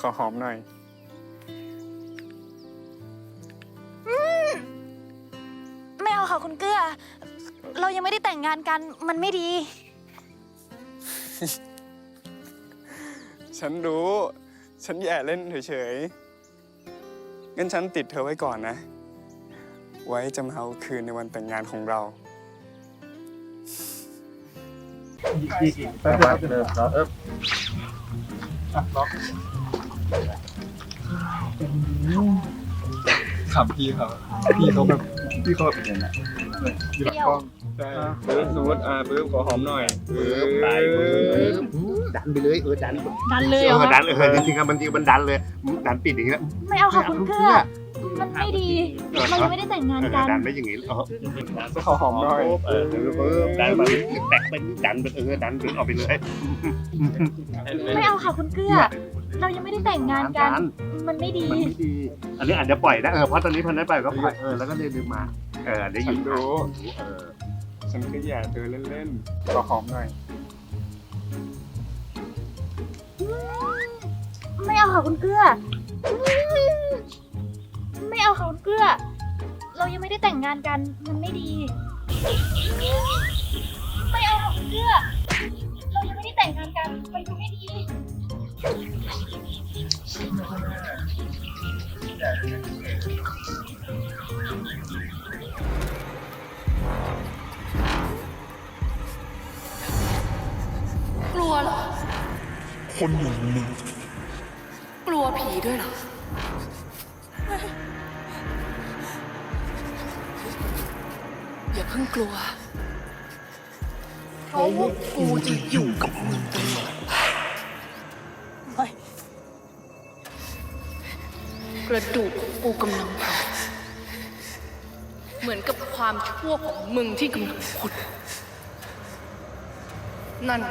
ขอหอมหน่อย ไม่เอาค่ะคุณเกื้อ เรายังไม่ได้แต่งงานกันมันไม่ดี ฉันรู้ ฉันแย่เล่นเฉยๆ งั้นฉันติดเธอไว้ก่อนนะ ไว้จะมาเอาคืนในวันแต่งงานของเราแป๊บเดียวเริ่มเริ่ม ขำพี่เขาพี่เขาแบบพี่เขาแบบยังไงอยู่หลังกล้องใช่ปึ๊บสมมติอ่าปึ๊บขอหอมหน่อยปึ๊บไปปึ๊บดันไปเลยเออดันดันเลยเอเหรออดัคะนเออจริงๆอะมันจริงมันดันเลยดันปิดอย่างเงี้ยไม่เอาค่ะคุณเกื้อมันไม่ดีเรายังไม่ได้แต่งงานเออกันดันไม่อย่างงี้เออขอหอมหน่อยเออปึ๊บดันมาแตกเป็นดันเป็นเออดันเป็นออกไปเลยไม่เอาค่ะคุณเกื้อ เรายังไม่ได้แต่งงานกัน มันไม่ดี มันไม่ดี อันนี้อาจจะปล่อยนะเออเพราะตอนนี้พันได้ปล่อยก็ปล่อยเออแล้วก็เดินดึงมา เออเดี๋ยวหฉัยินบรู้เออฉันก็แย่เธอเล่นๆขอหอมหน่อย ไม่เอาค่ะคุณเกื้อไม่เอาค่ะคุณเกื้อเรายังไม่ได้แต่งงานกัน มันไม่ดี ไม่เอาค่ะคุณเกื้อเรายังไม่ได้แต่งงานกัน มันไม่ดี คนอย่างมึงกลัวผีด้วยเหรอ อย่าเพิ่งกลัว เพราะว่ากูจะอยู่กับมึงตลอดไปกระดูกของกูกำลังเผาเหมือนกับความชั่วของมึงที่กำลังขุด นั่น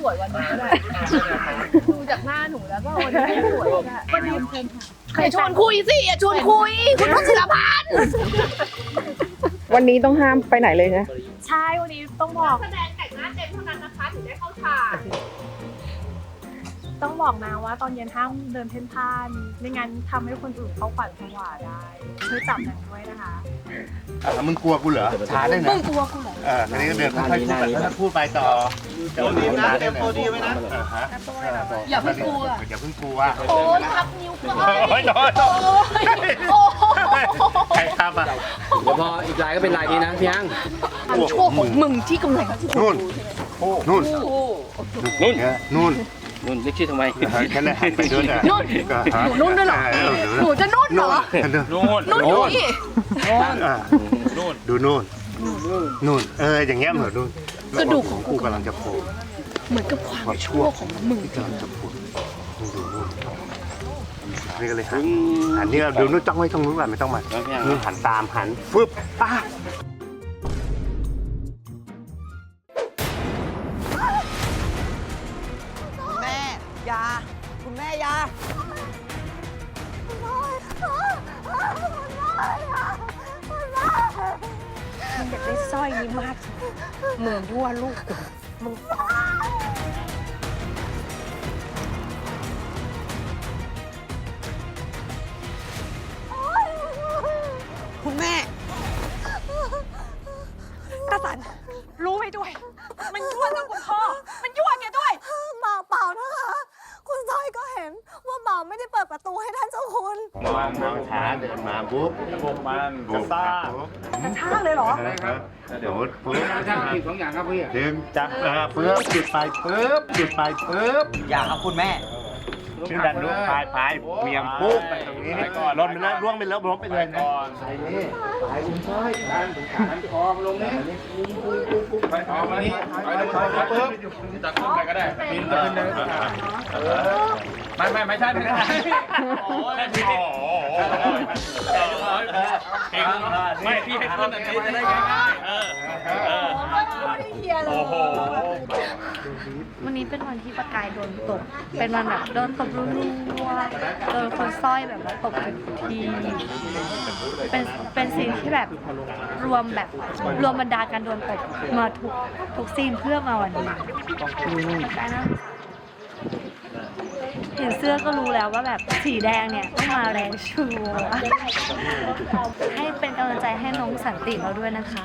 สวยวันนี้ก็ได้ดูจากหน้าหนูแล้วก็วันนี้ไม่สวยก็ได้วันนี้เชิญค่ะอย่าชวนคุยสิอย่าชวนคุย คุณพัชรพันธ์วันนี้ต้องห้ามไปไหนเลยนะ ใช่วันนี้ต้องบอก ต้องบอกนะว่าตอนเย็นห้ามเดินเพ่นพ่าน ไม่งั้นทำให้คนอื่นเขาฝันผวาได้ช่วยจับหนังด้วยนะคะ อะมึงกลัวกูเหรอช้าได้นะมึงกลัวกูเหรอเอออันนี้ก็เดินค่อยๆพูดไปถ้าพูดไปต่อเดี๋ยวดีนะเตรียมตัวดีไว้นะ เออฮะอย่าเพิ่งกลัว อย่าเพิ่งกลัวโอ้ยทับนิ้วก้อยโอ้ยน้อยโอ้ยโอ้ยใครทำอะเดี๋ยวพออีกลายก็เป็นลายนี้นะพี่ยังความชั่วของมึงที่กำลังขุดนู่นนู่นนู่นนู่น นู่นเรียกชื่อทำไมแค่นั้นหันไปด้วยนู่นหนูนุ่นด้วยเหรอหนูจะนุ่นเหรอนู่นนุ่นอยู่นี่นู่นดูนู่นนู่นเอออย่างเงี้ยเหมือนนู่นกระดูกของกูกูกำลังจะโผล่เหมือนกับความชั่วของมึงกำลังจะโผล่ดูนู่นนี่ก็เลยหันหันนี่ดูนู่นจ้องไว้ตรงนู้นก่อนไม่ต้องมาแล้วพี่ยังนู่นหันตามหันฟึบป้า ยา คุณแม่ยามันอยากได้สร้อยนี้มากมึงยั่วลูกกูมึงคุณแม่กระสันรู้ไว้ด้วย มองมองช้าเดินมาปุ๊บพวกมันกระซ่ากระชากเลยเหรอเดี๋ยวปุ๊บช่างผิดสองอย่างครับพี่ดึงจับปุ๊บจุดไปปุ๊บจุดไปปุ๊บอย่าครับคุณแม่ชื่อดันลูกปลายปลายเมียงปุ๊บไปตรงนี้ล่นไปแล้วล่วงไปแล้วล้มไปเลยนะใส่นี่ปลายคุณช้อยดันดันคอมาลงนี้ เอามานี้ไปลงคอปุ๊บจัดขึ้นไปก็ได้ปีนขึ้นเด้ไม่ไม่ไม่ใช่ไม่ใช่โอ้ยพี่ไม่พี่ให้ขึ้นอันนี้จะได้ง่ายๆ วันนี้เป็นวันที่ประกายโดนตบ เป็นวันแบบโดนตบรัวๆโดนคนสร้อยแบบว่าตบทุกทีเป็นเป็นซีนที่แบบรวมแบบรวมบรรดาการโดนตบมาทุกทุกซีนเพื่อมาวันนี้ได้นะเห็นเสื้อก็รู้แล้วว่าแบบสีแดงเนี่ยต้องมาแรงชัวให้เป็นกำลังใจให้น้องสันติเราด้วยนะคะ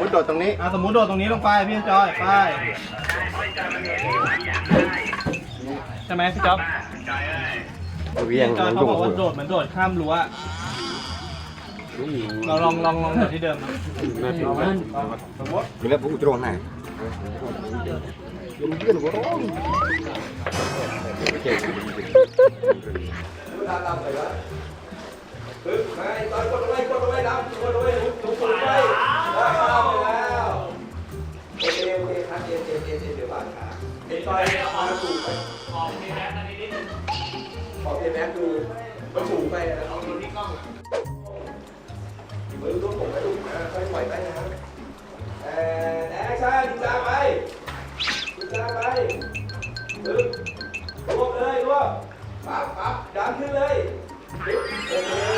มมติโดดตรงนี้อะสมมุติโดดตรงนี้ลงไปพี่จอยไปใช่ไหมพี่จ๊อบเวียงจอยมันเขาดุบอกว่าโดดเหมือนโดดข้ามรั้วเราลองลองลองโดดที่เดิมนะ นะกูมันสูงไปเอาดูนี้กล้องมือลูกผมไก็ดูนะค่อยปล่อยไปนะเอ่อแอคชั่นจ้าไปจ้าไปลึกรวบเลยรวบปั๊บปั๊บดังขึ้นเลยโอเ